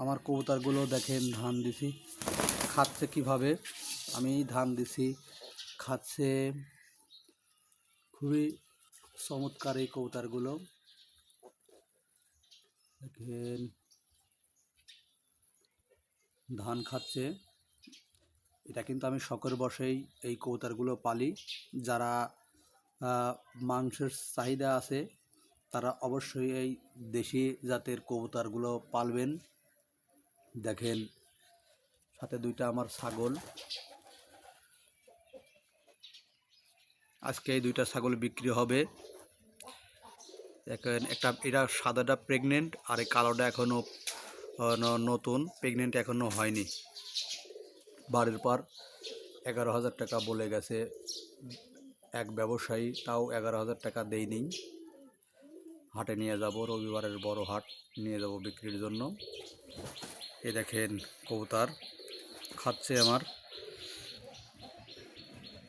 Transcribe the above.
আমার কবুতরগুলো দেখেন, ধান দিছি। খাচ্ছে কীভাবে? আমি ধান দিছি। খাচ্ছে খুবই চমৎকার এই কবুতরগুলো। দেখেন, ধান খাচ্ছে। এটা কিন্তু আমি শখের বসেই এই কবুতরগুলো পালি। যারা মাংসের চাহিদা আছে, তারা অবশ্যই এই দেশি জাতের কবুতরগুলো পালবেন। দেখেন, সাথে দুইটা আমার ছাগল। আজকে এই দুইটা ছাগল বিক্রি হবে। দেখেন, একটা এটা সাদাটা প্রেগনেন্ট আর এই কালোটা এখনও নতুন প্রেগনেন্ট এখনও হয়নি। বাড়ির পর এগারো হাজার টাকা বলে গেছে। এক ব্যবসায়ী, তাও এগারো হাজার টাকা দেয়নি। হাটে নিয়ে যাব, রবিবারের বড় হাট, নিয়ে যাব বিক্রির জন্য। এ দেখেন কবুতর খাচ্ছে আমার।